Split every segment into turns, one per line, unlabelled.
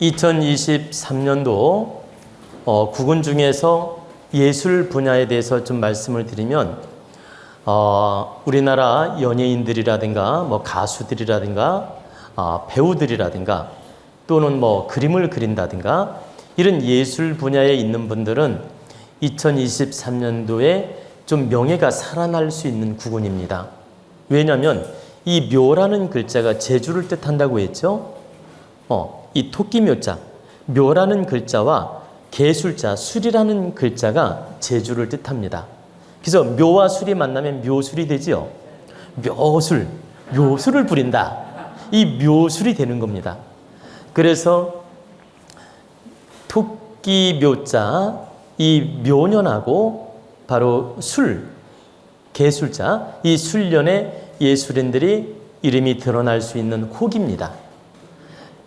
2023년도 어, 국은 중에서 예술 분야에 대해서 좀 말씀을 드리면 어, 우리나라 연예인들이라든가 뭐 가수들이라든가 어, 배우들이라든가 또는 뭐 그림을 그린다든가 이런 예술 분야에 있는 분들은 2023년도에 좀 명예가 살아날 수 있는 구군입니다. 왜냐하면 이 묘라는 글자가 제주를 뜻한다고 했죠. 어, 이 토끼 묘자, 묘라는 글자와 개술자, 술이라는 글자가 제주를 뜻합니다. 그래서 묘와 술이 만나면 묘술이 되지요. 묘술, 묘술을 부린다. 이 묘술이 되는 겁니다. 그래서 토끼 묘자, 이 묘년하고 바로 술, 개술자, 이 술년의 예술인들이 이름이 드러날 수 있는 혹입니다.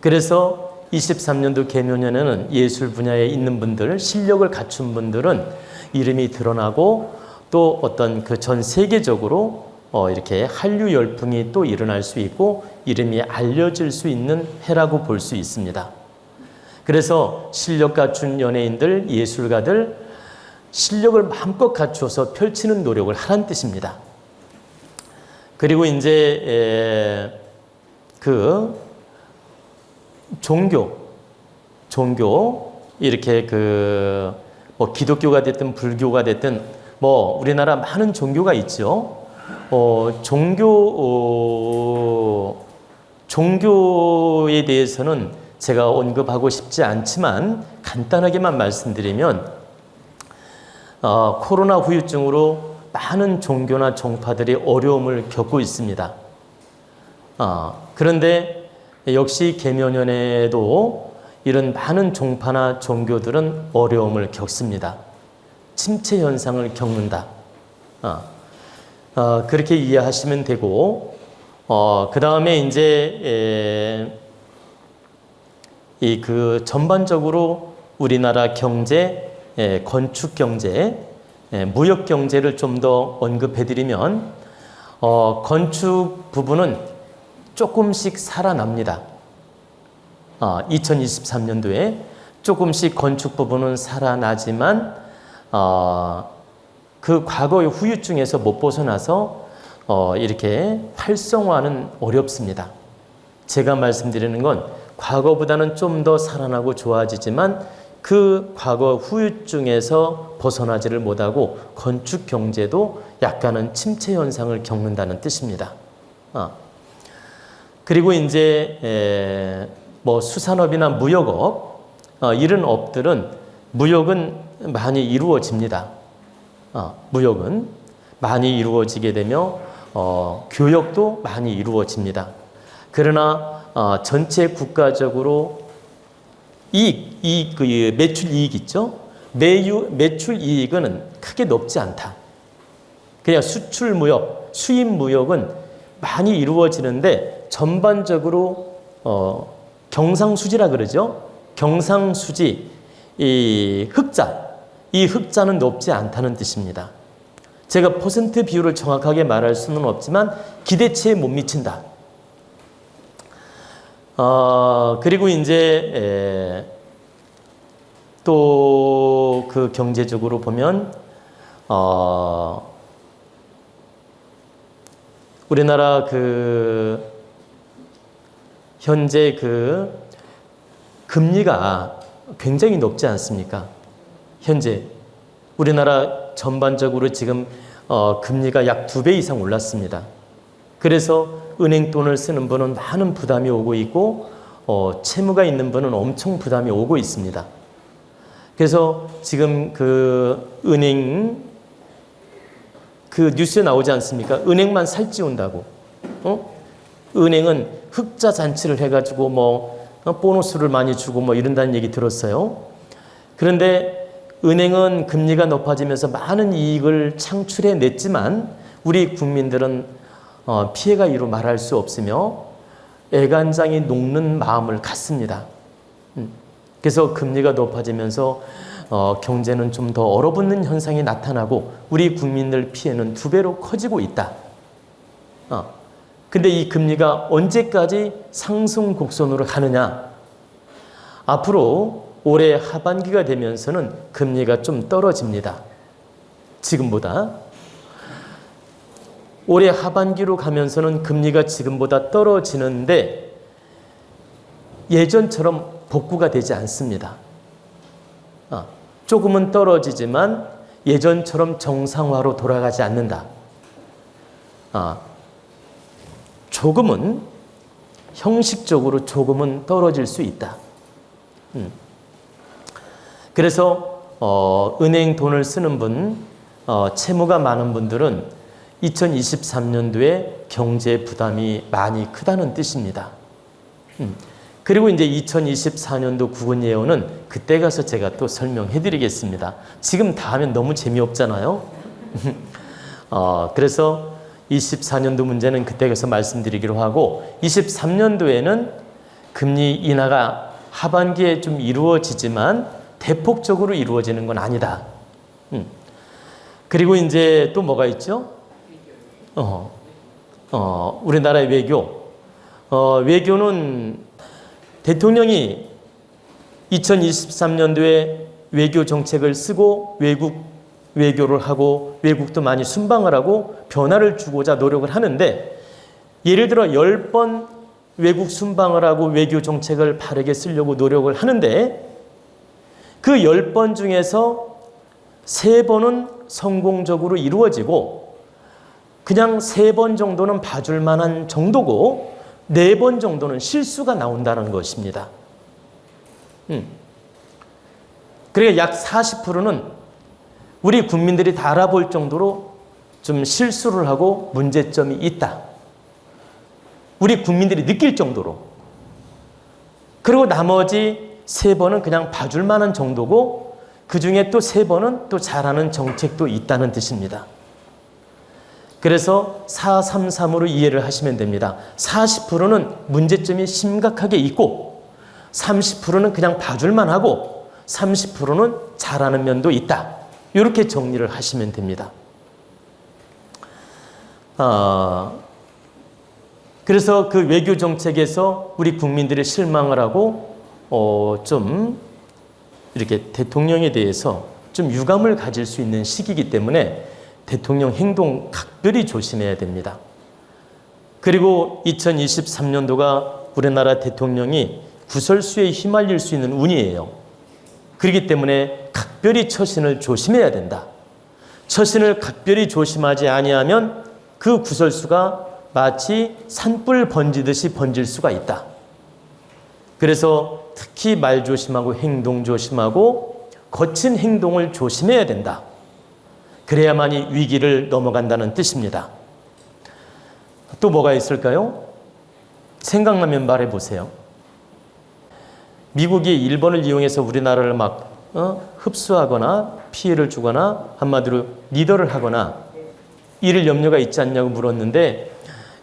그래서 23년도 개묘년에는 예술 분야에 있는 분들, 실력을 갖춘 분들은 이름이 드러나고 또 어떤 그 전 세계적으로 어 이렇게 한류 열풍이 또 일어날 수 있고 이름이 알려질 수 있는 해라고 볼 수 있습니다. 그래서 실력 갖춘 연예인들, 예술가들 실력을 마음껏 갖추어서 펼치는 노력을 하라는 뜻입니다. 그리고 이제 그 종교, 종교 이렇게 그 뭐 기독교가 됐든 불교가 됐든 뭐 우리나라 많은 종교가 있죠. 어, 종교 어, 종교에 대해서는 제가 언급하고 싶지 않지만 간단하게만 말씀드리면 어, 코로나 후유증으로 많은 종교나 종파들이 어려움을 겪고 있습니다. 어, 그런데 역시 개묘년에도 이런 많은 종파나 종교들은 어려움을 겪습니다. 침체 현상을 겪는다. 어, 어, 그렇게 이해하시면 되고, 어, 그 다음에 이제 이 그 전반적으로 우리나라 경제, 에, 건축 경제, 에, 무역 경제를 좀 더 언급해드리면 어, 건축 부분은 조금씩 살아납니다. 어, 2023년도에 조금씩 건축 부분은 살아나지만 어, 그 과거의 후유증에서 못 벗어나서 어, 이렇게 활성화는 어렵습니다. 제가 말씀드리는 건 과거보다는 좀 더 살아나고 좋아지지만 그 과거 후유증에서 벗어나지를 못하고 건축 경제도 약간은 침체 현상을 겪는다는 뜻입니다. 어. 그리고 이제 에, 뭐 수산업이나 무역업 어, 이런 업들은 무역은 많이 이루어집니다. 어, 무역은 많이 이루어지게 되며 어, 교역도 많이 이루어집니다. 그러나 어, 전체 국가적으로 이익, 이익, 그 매출 이익 있죠? 매유, 매출 이익은 크게 높지 않다. 그냥 수출 무역, 수입 무역은 많이 이루어지는데 전반적으로 어, 경상수지라 그러죠. 경상수지, 이 흑자, 이 흑자는 높지 않다는 뜻입니다. 제가 퍼센트 비율을 정확하게 말할 수는 없지만 기대치에 못 미친다. 어, 그리고 이제 또 그 경제적으로 보면 어, 우리나라 그 현재 그 금리가 굉장히 높지 않습니까? 현재 우리나라 전반적으로 지금 어, 금리가 약 두 배 이상 올랐습니다. 그래서 은행 돈을 쓰는 분은 많은 부담이 오고 있고 어, 채무가 있는 분은 엄청 부담이 오고 있습니다. 그래서 지금 그 은행 그 뉴스에 나오지 않습니까? 은행만 살찌운다고. 어? 은행은 흑자 잔치를 해가지고 뭐 어, 보너스를 많이 주고 뭐 이런다는 얘기 들었어요. 그런데 은행은 금리가 높아지면서 많은 이익을 창출해 냈지만 우리 국민들은 어, 피해가 이루 말할 수 없으며 애간장이 녹는 마음을 갖습니다. 음. 그래서 금리가 높아지면서 어, 경제는 좀 더 얼어붙는 현상이 나타나고 우리 국민들 피해는 두 배로 커지고 있다. 어. 근데 이 금리가 언제까지 상승 곡선으로 가느냐? 앞으로 올해 하반기가 되면서는 금리가 좀 떨어집니다. 지금보다. 올해 하반기로 가면서는 금리가 지금보다 떨어지는데 예전처럼 복구가 되지 않습니다. 아, 조금은 떨어지지만 예전처럼 정상화로 돌아가지 않는다. 아, 조금은 형식적으로 조금은 떨어질 수 있다. 음. 그래서 어, 은행 돈을 쓰는 분, 어, 채무가 많은 분들은 2023년도에 경제 부담이 많이 크다는 뜻입니다. 음. 그리고 이제 2024년도 구분 예언은 그때 가서 제가 또 설명해 드리겠습니다. 지금 다 하면 너무 재미없잖아요. 어, 그래서 24년도 문제는 그때 가서 말씀드리기로 하고 23년도에는 금리 인하가 하반기에 좀 이루어지지만 대폭적으로 이루어지는 건 아니다. 음. 그리고 이제 또 뭐가 있죠? 어, 어, 우리나라의 외교. 어, 외교는 대통령이 2023년도에 외교 정책을 쓰고 외국 외교를 하고 외국도 많이 순방을 하고 변화를 주고자 노력을 하는데 예를 들어 10번 외국 순방을 하고 외교 정책을 바르게 쓰려고 노력을 하는데 그 10번 중에서 3번은 성공적으로 이루어지고 그냥 3번 정도는 봐줄 만한 정도고 4번 정도는 실수가 나온다는 것입니다. 음. 그러니까 약 40%는 우리 국민들이 다 알아볼 정도로 좀 실수를 하고 문제점이 있다. 우리 국민들이 느낄 정도로. 그리고 나머지 세 번은 그냥 봐줄 만한 정도고 그 중에 또 세 번은 또 잘하는 정책도 있다는 뜻입니다. 그래서 433으로 이해를 하시면 됩니다. 40%는 문제점이 심각하게 있고 30%는 그냥 봐줄만 하고 30%는 잘하는 면도 있다. 이렇게 정리를 하시면 됩니다. 아, 그래서 그 외교 정책에서 우리 국민들이 실망을 하고 어, 좀 이렇게 대통령에 대해서 좀 유감을 가질 수 있는 시기이기 때문에 대통령 행동 각별히 조심해야 됩니다. 그리고 2023년도가 우리나라 대통령이 구설수에 휘말릴 수 있는 운이에요. 그렇기 때문에 각별히 처신을 조심해야 된다. 처신을 각별히 조심하지 아니하면 그 구설수가 마치 산불 번지듯이 번질 수가 있다. 그래서 특히 말 조심하고 행동 조심하고 거친 행동을 조심해야 된다. 그래야만이 위기를 넘어간다는 뜻입니다. 또 뭐가 있을까요? 생각나면 말해 보세요. 미국이 일본을 이용해서 우리나라를 막 어? 흡수하거나 피해를 주거나 한마디로 리더를 하거나 이를 염려가 있지 않냐고 물었는데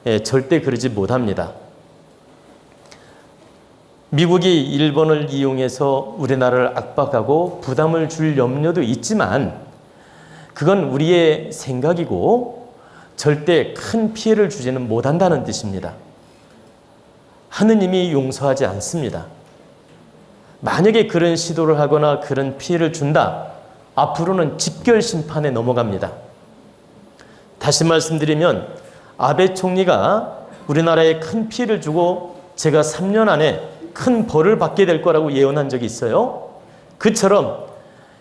예, 절대 그러지 못합니다. 미국이 일본을 이용해서 우리나라를 압박하고 부담을 줄 염려도 있지만 그건 우리의 생각이고 절대 큰 피해를 주지는 못한다는 뜻입니다. 하느님이 용서하지 않습니다. 만약에 그런 시도를 하거나 그런 피해를 준다, 앞으로는 직결 심판에 넘어갑니다. 다시 말씀드리면 아베 총리가 우리나라에 큰 피해를 주고 제가 3년 안에 큰 벌을 받게 될 거라고 예언한 적이 있어요. 그처럼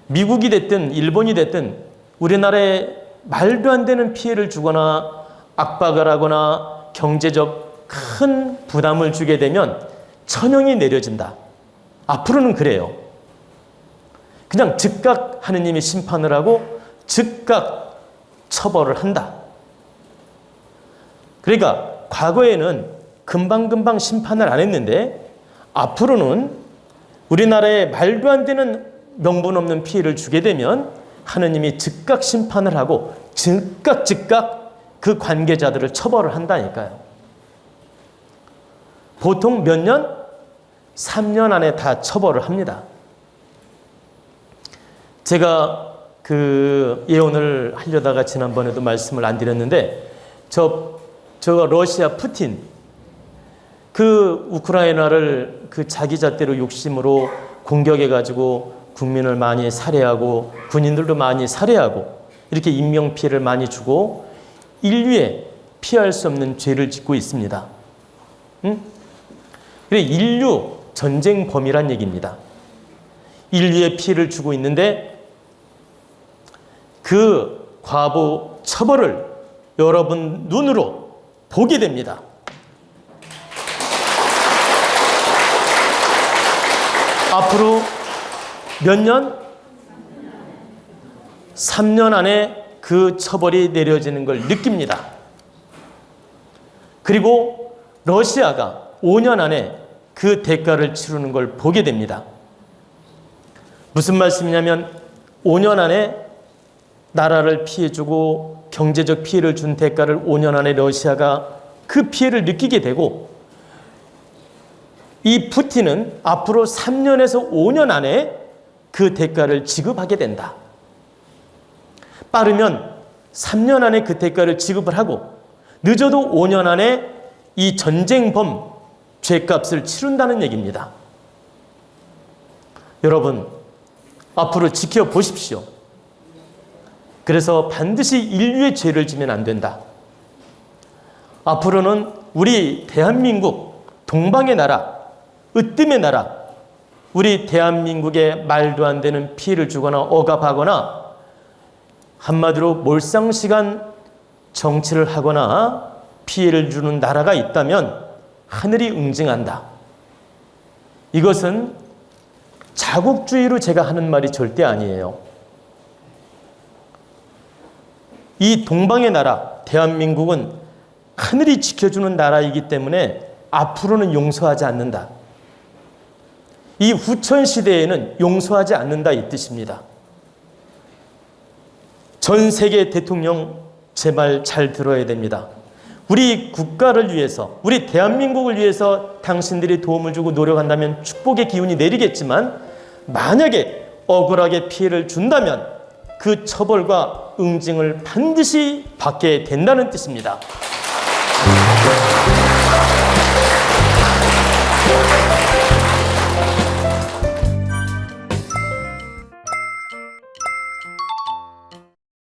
미국이 됐든 일본이 됐든 우리나라에 말도 안 되는 피해를 주거나 압박을 하거나 경제적 큰 부담을 주게 되면 천형이 내려진다. 앞으로는 그래요. 그냥 즉각 하느님이 심판을 하고 즉각 처벌을 한다. 그러니까 과거에는 금방금방 심판을 안 했는데 앞으로는 우리나라에 말도 안 되는 명분 없는 피해를 주게 되면 하느님이 즉각 심판을 하고 즉각 즉각 그 관계자들을 처벌을 한다니까요. 보통 몇 년? 3년 안에 다 처벌을 합니다. 제가 그 예언을 하려다가 지난번에도 말씀을 안 드렸는데 저, 저 러시아 푸틴 그 우크라이나를 그 자기 잣대로 욕심으로 공격해 가지고 국민을 많이 살해하고 군인들도 많이 살해하고 이렇게 인명 피해를 많이 주고 인류에 피할 수 없는 죄를 짓고 있습니다. 응? 그래 인류 전쟁 범이란 얘기입니다. 인류에 피해를 주고 있는데 그 과보 처벌을 여러분 눈으로 보게 됩니다. 앞으로 몇 년? 3년 안에 그 처벌이 내려지는 걸 느낍니다. 그리고 러시아가 5년 안에 그 대가를 치르는 걸 보게 됩니다. 무슨 말씀이냐면 5년 안에 나라를 피해주고 경제적 피해를 준 대가를 5년 안에 러시아가 그 피해를 느끼게 되고 이 푸틴은 앞으로 3년에서 5년 안에 그 대가를 지급하게 된다. 빠르면 3년 안에 그 대가를 지급을 하고 늦어도 5년 안에 이 전쟁범 죄값을 치른다는 얘기입니다. 여러분, 앞으로 지켜보십시오. 그래서 반드시 인류의 죄를 지면 안 된다. 앞으로는 우리 대한민국, 동방의 나라, 으뜸의 나라, 우리 대한민국에 말도 안 되는 피해를 주거나 억압하거나 한마디로 몰상시간 정치를 하거나 피해를 주는 나라가 있다면 하늘이 응징한다. 이것은 자국주의로 제가 하는 말이 절대 아니에요. 이 동방의 나라, 대한민국은 하늘이 지켜주는 나라이기 때문에 앞으로는 용서하지 않는다. 이 후천 시대에는 용서하지 않는다 이 뜻입니다. 전 세계 대통령 제 말 잘 들어야 됩니다. 우리 국가를 위해서, 우리 대한민국을 위해서 당신들이 도움을 주고 노력한다면 축복의 기운이 내리겠지만 만약에 억울하게 피해를 준다면 그 처벌과 응징을 반드시 받게 된다는 뜻입니다.